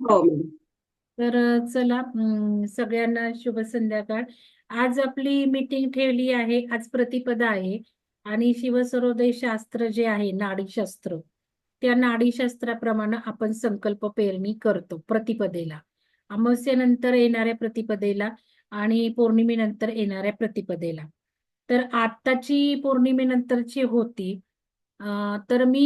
हो. तर अ, चला अम, सगळ्यांना शुभ संध्याकाळ. आज आपली मीटिंग ठेवली आहे आज प्रतिपदा आहे आणि शिवसरोदय शास्त्र जे आहे नाडीशास्त्र त्या नाडीशास्त्राप्रमाणे आपण संकल्प पेरणी करतो प्रतिपदेला. अमावस्येनंतर येणाऱ्या प्रतिपदेला आणि पौर्णिमेनंतर येणाऱ्या प्रतिपदेला. तर आत्ताची पौर्णिमेनंतरची होती तर मी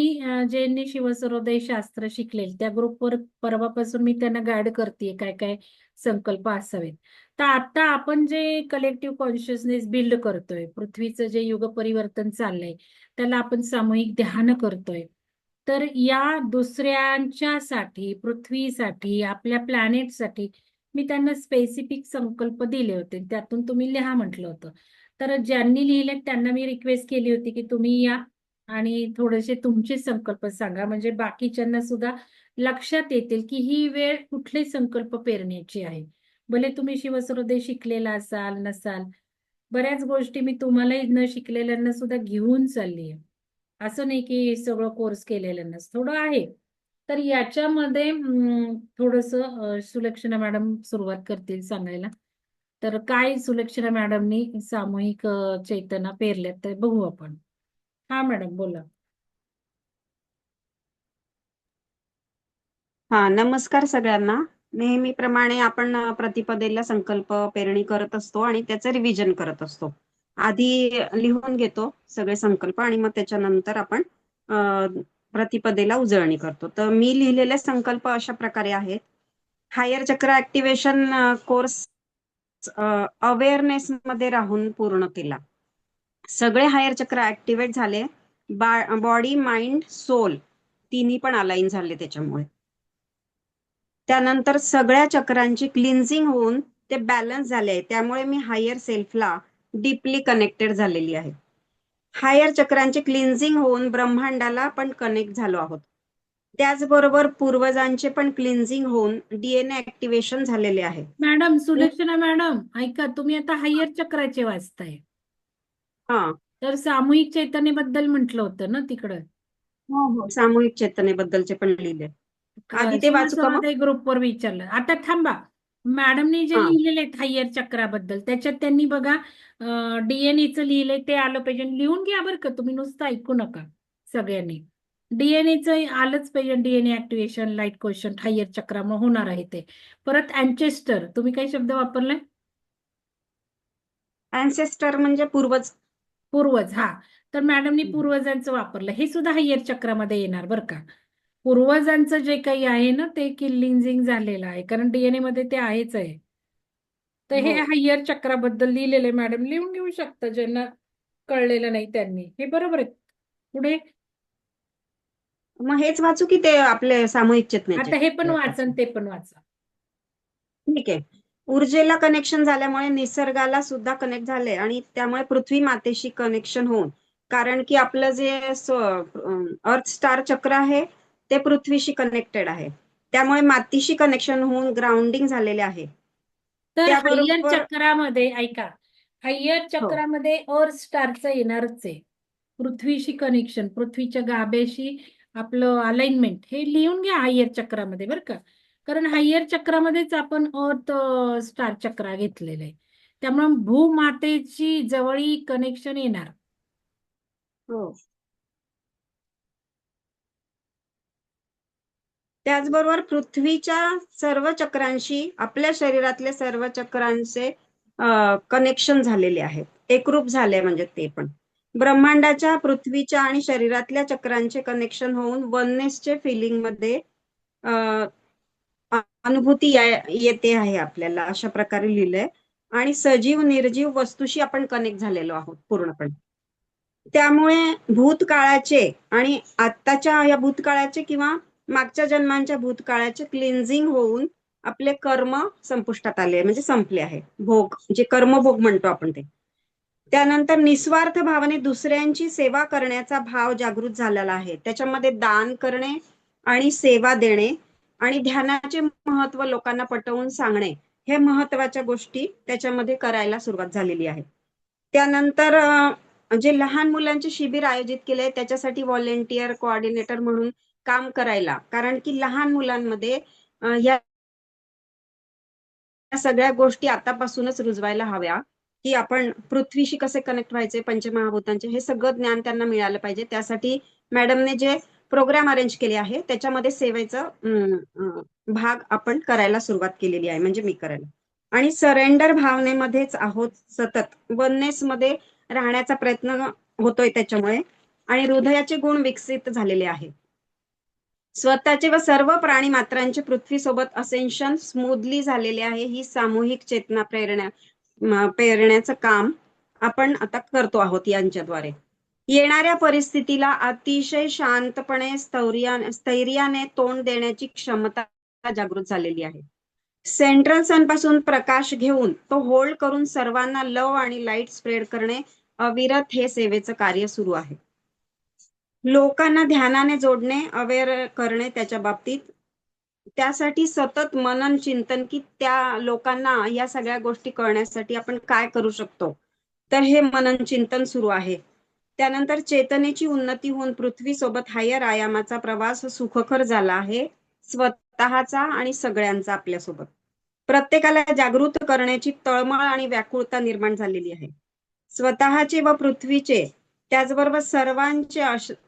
ज्यांनी शिवसरोदय शास्त्र शिकलेल त्या ग्रुपवर परवापासून मी त्यांना गाईड करते काय काय संकल्प असावेत. तर आता आपण जे कलेक्टिव्ह कॉन्शियसनेस बिल्ड करतोय पृथ्वीचं जे युग परिवर्तन चाललंय त्याला आपण सामूहिक ध्यान करतोय. तर या दुसऱ्यांच्यासाठी पृथ्वीसाठी आपल्या प्लॅनेटसाठी मी त्यांना स्पेसिफिक संकल्प दिले होते. त्यातून तुम्ही लिहा म्हटलं होतं. तर ज्यांनी लिहिले त्यांना मी रिक्वेस्ट केली होती की तुम्ही या आणि थोडेसे तुमचे संकल्प सांगा. म्हणजे बाकीच्यांना सुद्धा लक्षात येतील की ही वेळ कुठले संकल्प पेरण्याची आहे. भले तुम्ही शिवसरोदय शिकलेला असाल नसाल बऱ्याच गोष्टी मी तुम्हालाही न शिकलेल्यांना सुद्धा घेऊन चालली आहे. असं नाही की सगळं कोर्स केलेल्यांना थोडं आहे. तर याच्यामध्ये थोडस सुलक्षणा मॅडम सुरुवात करतील सांगायला. तर काय सुलक्षणा मॅडमनी सामूहिक चैतना पेरल्यात ते बघू आपण. हा मॅडम बोला. हा नमस्कार सगळ्यांना. नेहमीप्रमाणे आपण प्रतिपदेला संकल्प पेरणी करत असतो आणि त्याचं रिव्हिजन करत असतो. आधी लिहून घेतो सगळे संकल्प आणि मग त्याच्यानंतर आपण प्रतिपदेला उजळणी करतो. तर मी लिहिलेले संकल्प अशा प्रकारे आहेत. हायर चक्र ऍक्टिव्हेशन कोर्स अवेअरनेस मध्ये राहून पूर्ण केला. सगळे हायर चक्र ऍक्टिव्हेट झाले. बॉडी माइंड सोल तिन्ही पण अलाइन झाले त्याच्यामुळे. त्यानंतर सगळ्या चक्रांची क्लिन्झिंग होऊन ते बॅलन्स झाले त्यामुळे मी हायर सेल्फला डीपली कनेक्टेड झालेली आहे. हायर चक्रांचे क्लिन्झिंग होऊन ब्रह्मांडाला पण कनेक्ट झालो आहोत. त्याचबरोबर पूर्वजांचे पण क्लिन्झिंग होऊन डीएनए ऍक्टिव्हेशन झालेले आहे. मॅडम सुलक्षणा मॅडम ऐका तुम्ही आता हायर चक्राचे वाचताय. हा. तर सामूहिक चैतन्यबद्दल म्हटलं होतं ना तिकडं? हो हो. सामूहिक चेतनेबद्दलचे पण लिहिले. आधी ते वाचू का मग? ग्रुपवर विचारलं. आता थांबा. मॅडमने जे हा. लिहिलेले हायर चक्राबद्दल त्याच्यात त्यांनी बघा डीएनएचं लिहिलंय ते आलं पाहिजे. लिहून घ्या बरं का तुम्ही नुसतं ऐकू नका सगळ्यांनी. डीएनएचं आलंच पाहिजे DNA activation light question higher चक्रामुळे होणार आहे ते. परत अँचेस्टर तुम्ही काही शब्द वापरलाय? अँसेस्टर म्हणजे पूर्वज पूर्वज हा. तर मॅडमनी. पूर्वजांचं वापरलं. हे सुद्धा हायर चक्रामध्ये येणार बरं का. पूर्वजांचं जे काही आहे ना ते किल्लिंजिंग झालेलं आहे. कारण डीएनए मध्ये ते आहेच आहे. तर हे हो. हायर चक्राबद्दल लिहिलेले मॅडम. लिहून घेऊ शकता ज्यांना कळलेलं नाही त्यांनी. हे बरोबर आहे. पुढे? मग हेच वाचू की ते आपले सामूहिक चेतनेचे? आता हे पण वाचा आणि ते पण वाचा. ठीक आहे. ऊर्जेला कनेक्शन झाल्यामुळे निसर्गाला सुद्धा कनेक्ट झाले आणि त्यामुळे पृथ्वी मातेशी कनेक्शन होऊन. कारण की आपलं जे अर्थ स्टार चक्र आहे ते पृथ्वीशी कनेक्टेड आहे. त्यामुळे मातीशी कनेक्शन होऊन ग्राउंडिंग झालेले आहे. तर हायर चक्रामध्ये ऐका हायर चक्रामध्ये अर्थ स्टारचं येणारच आहे पृथ्वीशी कनेक्शन पृथ्वीच्या गाभ्याशी आपलं अलाइनमेंट हे लिहून घ्या हायर चक्रामध्ये बरं का? कारण हायर चक्रामध्येच आपण अर्थ स्टार चक्र घेतलेलं आहे. त्यामुळे भूमातेची जवळी कनेक्शन येणार. हो. त्याचबरोबर पृथ्वीच्या सर्व चक्रांशी आपल्या शरीरातले सर्व चक्रांचे कनेक्शन झालेले आहेत. एकरूप झाले म्हणजे ते पण. ब्रह्मांडाच्या पृथ्वीच्या आणि शरीरातल्या चक्रांचे कनेक्शन होऊन वननेसचे फिलिंगमध्ये अनुभूती येते आहे आपल्याला अशा प्रकारे लिहिलंय. आणि सजीव निर्जीव वस्तूशी आपण कनेक्ट झालेलो आहोत पूर्णपणे. त्यामुळे भूतकाळाचे आणि आत्ताच्या या भूतकाळाचे किंवा मागच्या जन्मांच्या भूतकाळाचे क्लिन्झिंग होऊन आपले कर्म संपुष्टात आले म्हणजे संपले आहे. भोग जे कर्मभोग म्हणतो आपण ते. त्यानंतर निस्वार्थ भावाने दुसऱ्यांची सेवा करण्याचा भाव जागृत झालेला आहे. त्याच्यामध्ये दान करणे आणि सेवा देणे आणि ध्यानाचे महत्त्व लोकांना पटवून सांगणे हे महत्त्वाच्या गोष्टी त्याच्यामध्ये करायला सुरुवात झालेली आहे. त्यानंतर जे लहान मुलांचे शिबिर आयोजित केले त्याच्यासाठी व्हॉलेंटियर कोऑर्डिनेटर म्हणून काम करायला. कारण की लहान मुलांमध्ये या सगळ्या गोष्टी आतापासूनच रुजवायला हव्या की आपण पृथ्वीशी कसे कनेक्ट व्हायचे पंचमहाभूतांचे हे सगळं ज्ञान त्यांना मिळालं पाहिजे. त्यासाठी मॅडमने जे प्रोग्राम अरेंज केले आहे. त्याच्यामध्ये सेवेचा भाग आपण करायला सुरुवात केलेली आहे. म्हणजे मी करायला आणि सरेंडर भावनेमध्येच आहोत सतत. वननेस मध्ये राहण्याचा प्रयत्न होतोय त्याच्यामुळे. आणि हृदयाचे गुण विकसित झालेले आहे स्वतःचे व सर्व प्राणी मात्रांचे पृथ्वीसोबत असेन्शन स्मूथली झालेले आहे. ही सामूहिक चेतना प्रेरणा पेरण्याचं काम आपण आता करतो आहोत यांच्याद्वारे. येणाऱ्या परिस्थितीला अतिशय शांतपणे स्थैर्याने तोंड देण्याची क्षमता जागृत झालेली आहे. सेंट्रल सनपासून प्रकाश घेऊन तो होल्ड करून सर्वांना लव आणि लाइट स्प्रेड करणे अविरत हे सेवेचं कार्य सुरू आहे. लोकांना ध्यानाने जोडणे अवेअर करणे त्याच्या बाबतीत. त्यासाठी सतत मनन चिंतन की त्या लोकांना या सगळ्या गोष्टी कळण्यासाठी आपण काय करू शकतो? तर हे मनन चिंतन सुरू आहे. त्यानंतर चेतनेची उन्नती होऊन पृथ्वी सोबत हायर आयामाचा प्रवास सुखकर झाला आहे. स्वतःचा आणि सगळ्यांचा आपल्यासोबत. प्रत्येकाला जागृत करण्याची तळमळ आणि व्याकुळता निर्माण झालेली आहे. स्वतःचे व पृथ्वीचे त्याचबरोबर सर्वांचे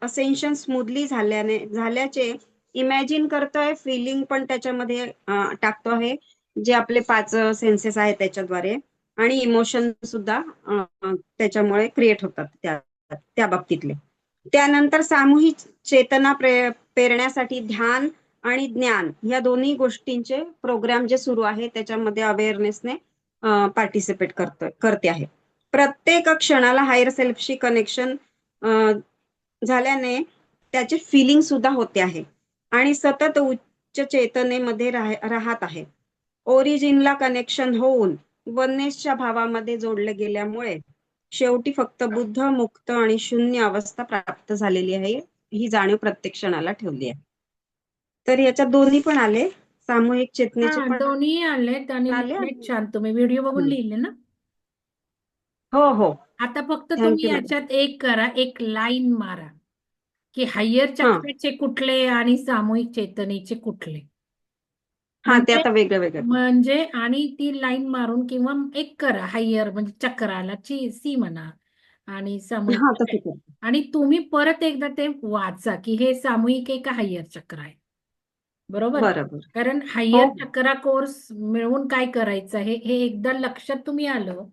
असेन्शन स्मूथली झाल्याने झाल्याचे इमॅजिन करतोय फिलिंग पण त्याच्यामध्ये टाकतो आहे. जे आपले पाच सेन्सेस आहेत त्याच्याद्वारे. आणि इमोशन सुद्धा त्याच्यामुळे क्रिएट होतात त्या त्या बाबतीतले. त्यानंतर सामूहिक चेतना प्रे पेरण्यासाठी ध्यान आणि ज्ञान या दोन्ही गोष्टींचे प्रोग्राम जे सुरू आहे त्याच्यामध्ये अवेअरनेसने पार्टिसिपेट करतोय करते आहे. प्रत्येक क्षणाला हायर सेल्फशी कनेक्शन झाल्याने त्याचे फिलिंग सुद्धा होते आहे. आणि सतत उच्च चेतनेमध्ये राहत आहे. ओरिजिनला कनेक्शन होऊन वननेसच्या भावामध्ये जोडले गेल्यामुळे शेवटी फक्त बुद्ध मुक्त आणि शून्य अवस्था प्राप्त झालेली आहे. ही जाणीव प्रत्येक क्षणाला ठेवली आहे. तर याच्यात दोन्ही पण आले. सामूहिक चेतनेचे दोन्ही आलेत आणि आले आणि- छान. तुम्ही व्हिडिओ बघून. लिहिले ना? हो हो. आता फक्त तुम्ही. याच्यात एक करा. एक लाईन मारा. की हायर. चक्राचे कुठले आणि सामूहिक चेतनेचे कुठले? हा ते म्हणजे- आता वेगळं वेगळं म्हणजे आणि ती लाईन मारून किंवा एक करा हायर म्हणजे चक्राला ची सी म्हणा आणि सामूहिक हा तसं कर. आणि तुम्ही परत एकदा ते वाचा की हे सामूहिक आहे का हायर चक्र आहे बरोबर बरोबर कारण हायर हो. चक्रा कोर्स मिळवून काय करायचं आहे हे एकदा लक्षात तुम्ही आलं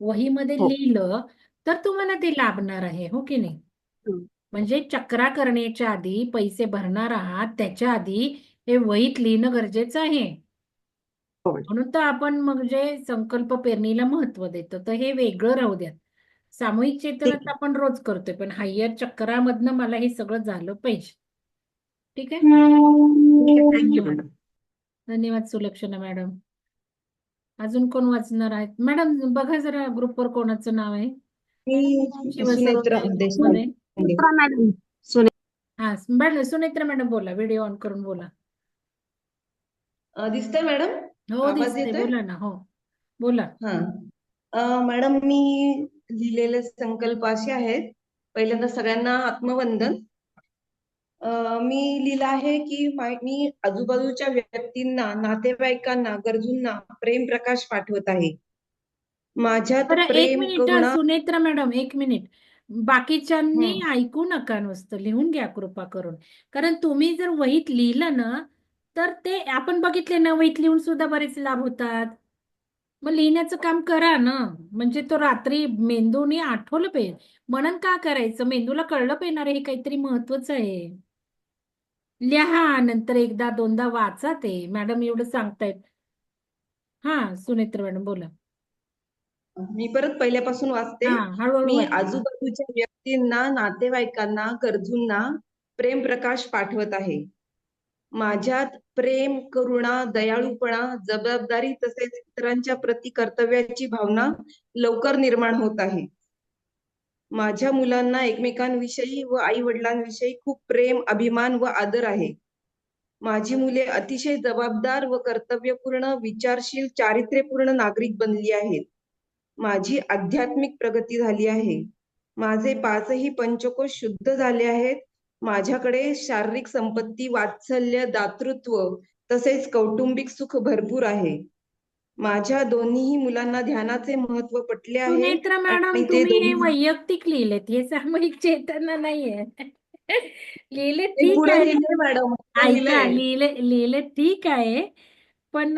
वहीमध्ये हो. लिहिलं तर तुम्हाला ते लाभणार आहे हो की नाही हम्म. म्हणजे चक्रा करण्याच्या आधी पैसे भरणार आहात त्याच्या आधी हे वहीत लिहिणं गरजेचं आहे. म्हणून तर आपण म्हणजे संकल्प पेरणीला महत्त्व देतो. तर हे वेगळं राहू द्या सामूहिक चेतना ठीक तर आपण रोज करतोय पण हायर चक्रामधनं मला हे सगळं झालं पाहिजे. ठीक आहे? Thank you madam. धन्यवाद सुलक्षणा मॅडम. अजून कोण वाचणार आहेत? मॅडम बघा जरा ग्रुपवर कोणाचं नाव आहे. सुनेत्रा मॅडम. हा सुनेत्रा मॅडम बोला व्हिडिओ ऑन करून बोला. दिसतंय मॅडम? हो आवाज दिसते येतोय? बोला ना हो. बोला. हा. अ, मॅडम मी लिहिलेले संकल्प असे आहेत. पहिल्यांदा सगळ्यांना आत्मवंदन. अ, मी लिहिलं आहे की मा- मी आजूबाजूच्या व्यक्तींना नातेवाईकांना गरजूंना प्रेम प्रकाश पाठवत आहे. माझ्यात बरं एक प्रेम मिनिट करुणा सुनेत्रा मॅडम एक मिनिट. बाकीच्यांनी ऐकू नका नुसतं लिहून घ्या कृपा करून. कारण तुम्ही जर वहीत लिहिलं ना तर ते आपण बघितले ना वहीत लिहून सुद्धा बरेच लाभ होतात. मग लिहिण्याचं काम करा ना. म्हणजे तो रात्री मेंदूने आठवलं पाहिजे म्हणून का करायचं? मेंदूला कळलं पाहिजे हे काहीतरी महत्वाचं आहे. लिहा नंतर एकदा दोनदा वाचा ते. मॅडम एवढं सांगतायत. हा सुनेत्र मॅडम बोला. मी परत पहिल्यापासून वाचते. मी. आजूबाजूच्या व्यक्तींना नातेवाईकांना गरजूंना प्रेम प्रकाश पाठवत आहे. माझ्यात प्रेम करुणा दयाळूपणा जबाबदारी तसेच इतरांच्या प्रति कर्तव्याची भावना लवकर निर्माण होत आहे. माझ्या मुलांना एकमेकांविषयी व आई वडिलांविषयी खूप प्रेम अभिमान व आदर आहे. माझी मुले अतिशय जबाबदार व कर्तव्यपूर्ण विचारशील चारित्र्यपूर्ण नागरिक बनली आहेत. माझी आध्यात्मिक प्रगती झाली आहे. माझे पाचही पंचकोश शुद्ध झाले आहेत. माझ्याकडे शारीरिक संपत्ती वात्सल्य दातृत्व तसेच कौटुंबिक सुख भरपूर आहे. माझ्या दोन्हीही मुलांना ध्यानाचे महत्त्व पटले आहे मॅडम तुम्ही हे वैयक्तिक लिहिलेत हे सामूहिक चेतना नाहीये. लिहिले ठीक आहे. मॅडम. लिहिले लिहिले ठीक आहे. पण.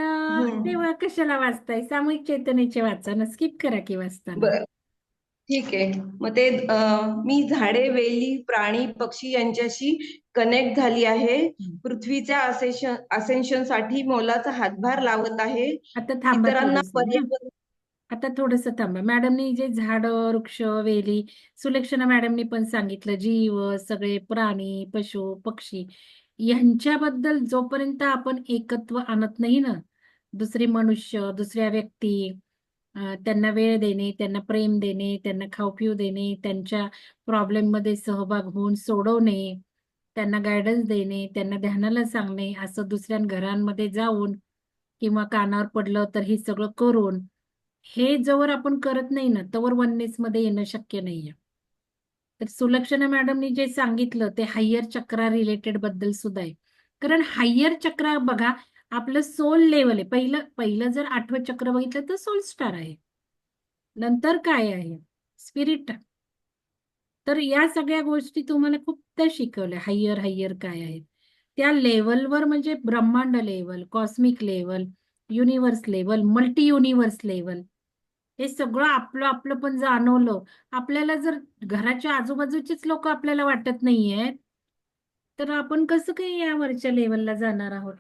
तेव्हा कशाला वाचताय? सामूहिक चेतनेचे वाचा ना स्किप करा की वाचताना. ठीक आहे. मग ते मी झाडे वेली प्राणी पक्षी यांच्याशी कनेक्ट झाली आहे. पृथ्वीच्या असेन्शनसाठी मोलाचा हातभार लावत आहे. आता थांबा आता थोडस थांबा. मॅडमनी जे झाड वृक्ष वेली सुलक्षणा मॅडमनी पण सांगितलं. जीव सगळे प्राणी पशु पक्षी यांच्याबद्दल जोपर्यंत आपण एकत्व आणत नाही ना दुसरे मनुष्य दुसऱ्या व्यक्ती त्यांना वेळ देणे त्यांना प्रेम देणे त्यांना खाऊ पिऊ देणे त्यांच्या प्रॉब्लेममध्ये सहभाग होऊन सोडवणे त्यांना गायडन्स देणे त्यांना ध्यानाला सांगणे असं दुसऱ्या घरांमध्ये जाऊन किंवा कानावर पडलं तर हे सगळं करून हे जवळ आपण करत नाही ना तवर वननेस मध्ये येणं शक्य नाहीये. तर सुलक्षणा मॅडमनी जे सांगितलं ते हायर चक्रा रिलेटेडबद्दल सुद्धा आहे. कारण हायर चक्र बघा आपलं सोल लेवल आहे. पहिलं पहिलं जर आठवं चक्र बघितलं तर सोल स्टार आहे. नंतर काय आहे? स्पिरिट तर या सगळ्या गोष्टी तुम्हाला खूप त्या शिकवल्या. हायर हायर काय आहेत त्या लेवलवर म्हणजे ब्रह्मांड level cosmic level universe level multi universe level हे सगळं आपलं आपलं पण जाणवलं. आपल्याला जर घराच्या आजूबाजूचेच लोक आपल्याला वाटत नाहीयेत तर आपण कसं काही या वरच्या लेवलला जाणार आहोत?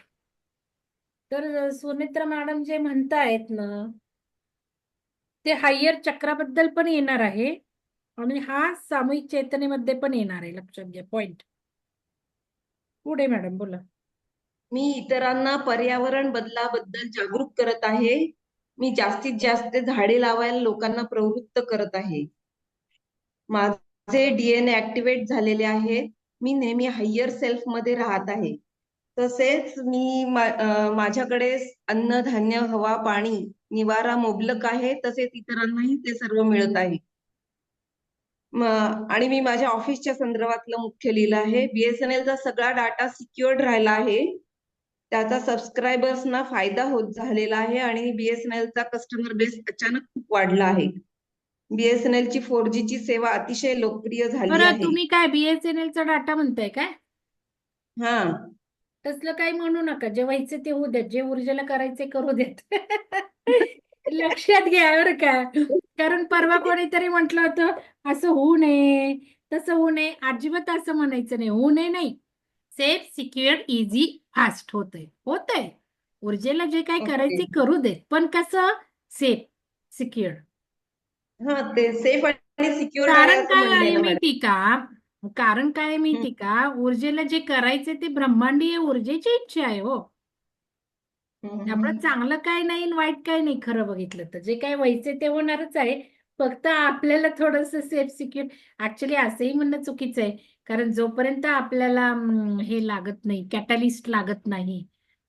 तर सुनेत्रा मॅडम जे म्हणतायत ना ते हायर चक्राबद्दल पण येणार आहे आणि हा सामूहिक चेतनेमध्ये पण येणार आहे. लक्षात घ्या पॉइंट पुढे मॅडम बोला. मी इतरांना पर्यावरण बदलाबद्दल जागरूक करत आहे. मी जास्तीत जास्त झाडे लावायला लोकांना प्रवृत्त करत आहे. माझे डीएनए ऍक्टिव्हेट झालेले आहे. मी नेहमी हायर सेल्फमध्ये राहत आहे. तसेच मी माझ्याकडे अन्न धान्य हवा पाणी निवारा मुबलक आहे तसेच इतरांनाही ते सर्व मिळत आहे. म- आणि मी माझ्या ऑफिसच्या संदर्भातलं मुख्य लिहिलं आहे. BSNL चा सगळा डाटा सिक्युअर्ड राहिला आहे. त्याचा सबस्क्रायबर्सना फायदा होत झालेला आहे आणि BSNL चा कस्टमर बेस अचानक खूप वाढला आहे. BSNL ची फोर जी ची सेवा अतिशय लोकप्रिय झाली आहे. तुम्ही काय बीएसएनएल चा डाटा म्हणताय काय? हा. तसलं काही म्हणू नका. जे व्हायचे ते होऊ देत जे ऊर्जेला करायचे करू देत लक्षात घ्या बरं का. कारण परवा कोणीतरी म्हटलं होतं असं होऊ नये. तसं होऊ नये. अजिबात असं म्हणायचं नाही. होऊ नये नाही. सेफ सिक्युअर इझी फास्ट होतंय. होतंय. ऊर्जेला जे काय ओके. करायचे करू देत. पण कसं? Safe secure. हा ते सेफ आणि सिक्युअर कारण काय आहे माहिती का? कारण काय आहे माहिती का? ऊर्जेला जे करायचे ते ब्रह्मांडीय ऊर्जेची इच्छा आहे हो. त्यामुळे चांगलं काय नाही वाईट काय नाही खरं बघितलं तर. जे काय व्हायचे ते होणारच आहे. फक्त आपल्याला थोडस सेफ सिक्युअर ऍक्च्युली असंही म्हणणं चुकीचं आहे. कारण जोपर्यंत आपल्याला हे लागत नाही कॅटलिस्ट लागत नाही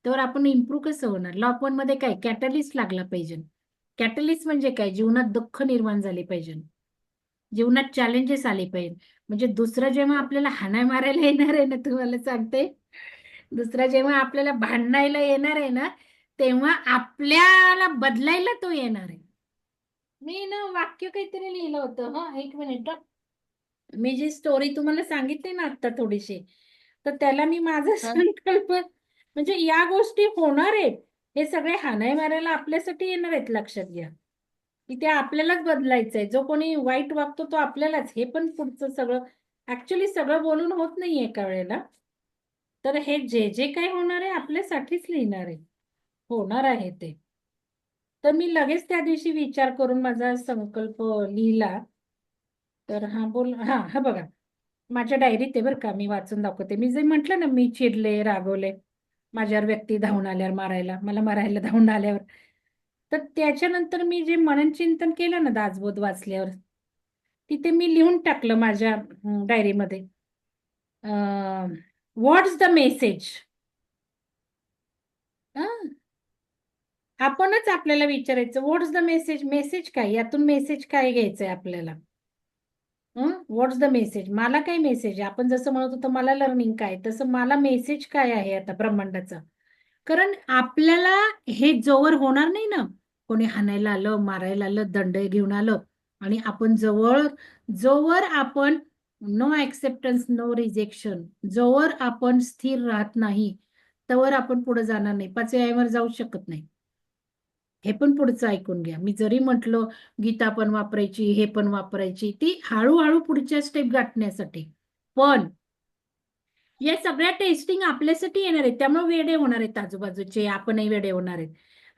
तर आपण इम्प्रूव्ह कसं होणार? लॉक वनमध्ये काय? कॅटलिस्ट लागला पाहिजे. कॅटलिस्ट म्हणजे काय? जीवनात दुःख निर्माण झाले पाहिजे. जीवनात चॅलेंजेस आले पाहिजे म्हणजे दुसरं जेव्हा आपल्याला हाणाय मारायला येणार आहे ना तुम्हाला सांगते. दुसरा जेव्हा आपल्याला भांडायला येणार आहे ना तेव्हा आपल्याला बदलायला तो येणार आहे. मी ना वाक्य काहीतरी लिहिलं होतं. हा एक मिनिट. मी जी स्टोरी तुम्हाला सांगितली ना आता थोडीशी तर त्याला मी माझा संकल्प म्हणजे या गोष्टी होणार आहेत. हे सगळे हाणाय मारायला आपल्यासाठी येणार आहेत लक्षात घ्या. की ते आपल्यालाच बदलायचं आहे जो कोणी वाईट वागतो तो आपल्यालाच. हे पण पुढचं सगळं ऍक्च्युली सगळं बोलून होत नाही एका वेळेला. तर हे जे जे काही होणार आहे आपल्यासाठीच लिहिणार आहे. होणार आहे ते. तर मी लगेच त्या दिवशी विचार करून माझा संकल्प लिहिला. तर हा बोल हा हा बघा. माझ्या डायरीत आहे बरं का मी वाचून दाखवते. मी जे म्हटलं ना मी चिडले रागवले. माझ्यावर व्यक्ती धावून आल्यावर मारायला. मला मारायला धावून आल्यावर. तर त्याच्यानंतर मी जे मननचिंतन केलं ना दासबोध वाचल्यावर तिथे मी लिहून टाकलं माझ्या डायरीमध्ये. व्हॉट्स द मेसेज आपणच आपल्याला विचारायचं व्हॉट्स द मेसेज मेसेज काय? यातून मेसेज काय घ्यायचंय आपल्याला? व्हॉट्स द मेसेज मला काय मेसेज आहे? आपण जसं म्हणत होतो मला लर्निंग काय? तसं मला मेसेज काय आहे आता ब्रह्मांडाचा कारण आपल्याला हे जोवर होणार नाही ना. कोणी हाणायला आलं मारायला आलं दंड घेऊन आलं आणि आपण जवळ जोवर आपण नो ऍक्सेप्टन्स नो रिजेक्शन जोवर आपण स्थिर राहत नाही तवर आपण पुढे जाणार नाही. पाचव्या आईवर जाऊ शकत नाही. हे पण पुढचं ऐकून घ्या. मी जरी म्हटलं गीता पण वापरायची हे पण वापरायची ती हळूहळू पुढच्या स्टेप गाठण्यासाठी. पण या सगळ्या टेस्टिंग आपल्यासाठी येणार आहेत. त्यामुळे वेडे होणार आहेत आजूबाजूचे. आपणही वेडे होणार आहेत.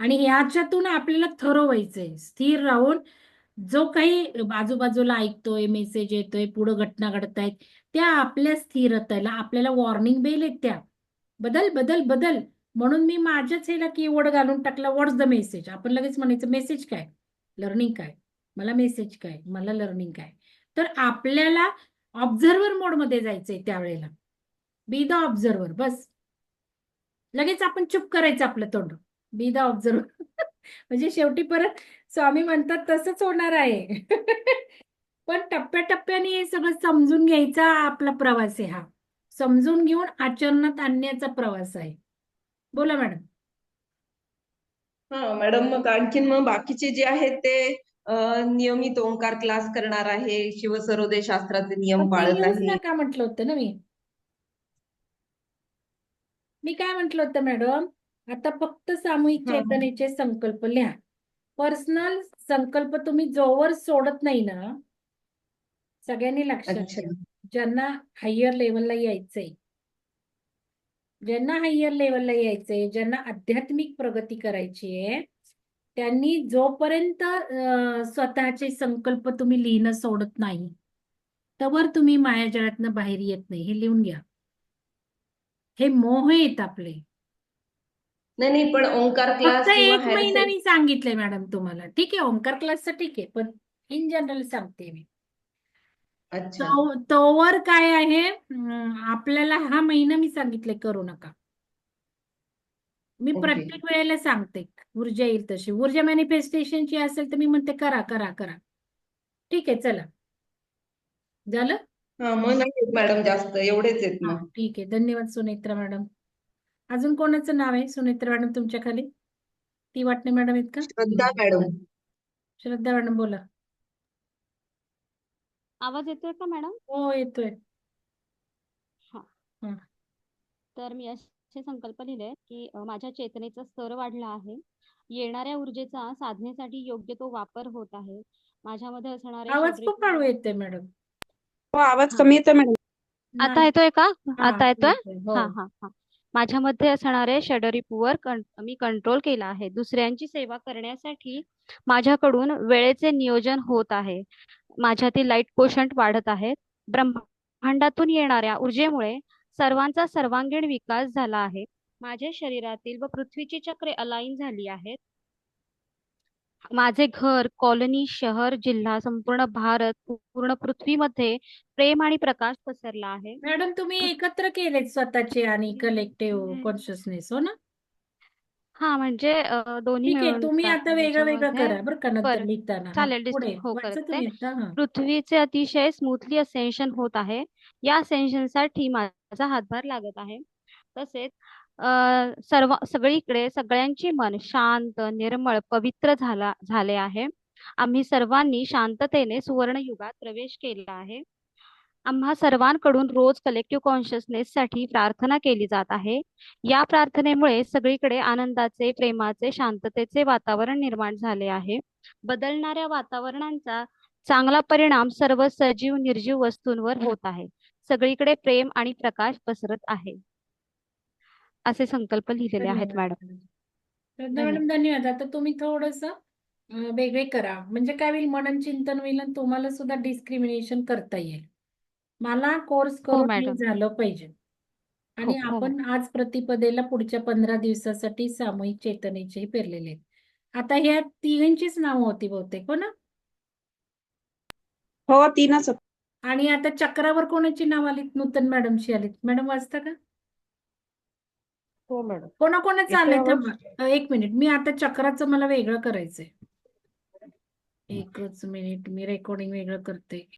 आणि ह्याच्यातून आपल्याला ठरवायचंय. स्थिर राहून जो काही आजूबाजूला ऐकतोय मेसेज येतोय पुढे घटना घडतायत त्या आपल्या स्थिरतेला आपल्याला वॉर्निंग बेल आहेत त्या. बदल बदल बदल. म्हणून मी माझ्याच ह्याला कीवर्ड घालून टाकला व्हॉट्स द मेसेज आपण लगेच म्हणायचं मेसेज काय? लर्निंग काय? मला मेसेज काय? मला लर्निंग काय? तर आपल्याला ऑब्झर्वर मोडमध्ये जायचंय त्यावेळेला. बी द ऑब्झर्वर बस. लगेच आपण चुप करायचं आपलं तोंड. बी द ऑब्झर्वर म्हणजे शेवटी परत स्वामी म्हणतात तसंच होणार आहे. पण टप्प्याटप्प्याने हे सगळं समजून घ्यायचा आपला प्रवास आहे हा. समजून घेऊन आचरणात आणण्याचा प्रवास आहे. बोला मॅडम. हा मॅडम मग आणखीन मग बाकीचे जे आहेत ते नियमित ओंकार क्लास करणार आहे शिवसरोदय शास्त्राचे नियम पाळत आहे. नका म्हटलं होतं ना मी. मी काय म्हटलं होतं मॅडम? आता फक्त सामूहिक हा. चेतनेचे संकल्प लिहा. पर्सनल संकल्प तुम्ही जोवर सोडत नाही ना सगळ्यांनी लक्षात अच्छा. घ्या. ज्यांना हायर लेवलला यायचंय ज्यांना हायर लेवलला यायचंय ज्यांना आध्यात्मिक प्रगती करायची आहे त्यांनी जोपर्यंत अं, स्वतःचे संकल्प तुम्ही लिहिणं सोडत नाही तवर तुम्ही मायाजाळातनं बाहेर येत नाही. हे लिहून घ्या. हे मोह आहेत आपले. नाही नाही पण ओंकार क्लास फक्त किंवा एक हायर महिना मी सांगितलंय मॅडम तुम्हाला. ठीक आहे ओंकार क्लासचं ठीक आहे पण इन जनरल सांगते मी. अच्छा. तो- तोवर काय आहे? अं, आपल्याला हा महिना मी सांगितले करू नका. मी ओके. प्रत्येक वेळेला सांगते ऊर्जा येईल तशी. ऊर्जा मॅनिफेस्टेशनची असेल तर मी म्हणते करा करा करा. ठीक आहे चला. झालं? हा मग नाही येत मॅडम जास्त एवढेच आहेत हा ठीक आहे. धन्यवाद सुनेत्रा मॅडम अजून कोणाचं नाव आहे? सुनेत्रा मॅडम तुमच्या खाली? ती वाटणे मॅडम आहेत का? श्रद्धा मॅडम. श्रद्धा मॅडम बोला. आवाज येतोय का मॅडम? हो येतोय. तर मी असे संकल्प लिहिले की माझ्या चेतनेचा स्तर वाढला आहे. येणाऱ्या ऊर्जेचा साधनेसाठी योग्य तो वापर होत आहे. माझ्यामध्ये असणारे आवाज खूप हळू येतोय मॅडम. हो आवाज हा. कमी येतो मॅडम. आता. येतोय का? हा, आता येतोय. हो. हा हा हा. माझ्यामध्ये असणारे षडरिपूवर कं मी कंट्रोल केला आहे. दुसऱ्यांची सेवा करण्यासाठी माझ्याकडून वेळेचे नियोजन होत आहे. माझ्यातील लाइट कोशंट वाढत आहेत ब्रह्मांडातून येणाऱ्या ऊर्जेमुळे सर्वांचा सर्वांगीण विकास झाला आहे. माझ्या शरीरातील व पृथ्वीची चक्रे अलाईन झाली आहेत. माझे घर कॉलनी शहर जिल्हा संपूर्ण भारत पूर्ण पृथ्वीमध्ये प्रेम आणि प्रकाश पसरला आहे मॅडम तुम्ही एकत्र केलेत स्वतःचे आणि कलेक्टिव्ह कॉन्शियसनेस हो ना हा म्हणजे अ, दोन्ही ठीक आहे मिळून तुम्ही आता वेगळं वेगळं त्याच्यामध्ये करा बरं का नंतर बरं. लिहिताना हा, चालेल, पुढे हो, वाचा करते. तुम्ही आता, हा. पृथ्वीचे अतिशय स्मूथली असेन्शन होत आहे या ascension साठी माझा हातभार लागत आहे तसेच सर्व सगळीकडे सगळ्यांची मन शांत निर्मळ पवित्र झाला झाले आहे. आम्ही सर्वांनी शांततेने सुवर्ण युगात प्रवेश केला आहे. आम्हा सर्वांकडून रोज कलेक्टिव्ह कॉन्शियसनेस साठी प्रार्थना केली जात आहे. या प्रार्थनेमुळे सगळीकडे आनंदाचे प्रेमाचे शांततेचे वातावरण निर्माण झाले आहे. बदलणाऱ्या वातावरणांचा चांगला परिणाम सर्व सजीव निर्जीव वस्तूंवर होत आहे. सगळीकडे प्रेम आणि प्रकाश पसरत आहे. असे संकल्प लिहिलेले आहेत धन्यवाद. मॅडम. श्रद्धा मॅडम धन्यवाद. आता तुम्ही थोडस वेगळे करा. म्हणजे काय होईल मनन चिंतन होईल आणि तुम्हाला सुद्धा डिस्क्रिमिनेशन करता येईल. मला कोर्स करून हे मॅडम. झालं पाहिजे. आणि हो, हो, आपण आज प्रतिपदेला पुढच्या पंधरा दिवसासाठी सामूहिक चेतनेचे पेरलेले आहेत. आता ह्या तिघांचीच नावं होती बहुतेक हो ना? हो तीनच होत. आणि आता चक्रावर कोणाची नाव आलीत? नूतन मॅडमची आलीत. मॅडम वाचता का? हो मॅडम. कोणाकोणाचं आलंय? थांबा. एक मिनिट. मी आता चक्राचं मला वेगळं करायचंय. एकच मिनिट. मी रेकॉर्डिंग वेगळं करते.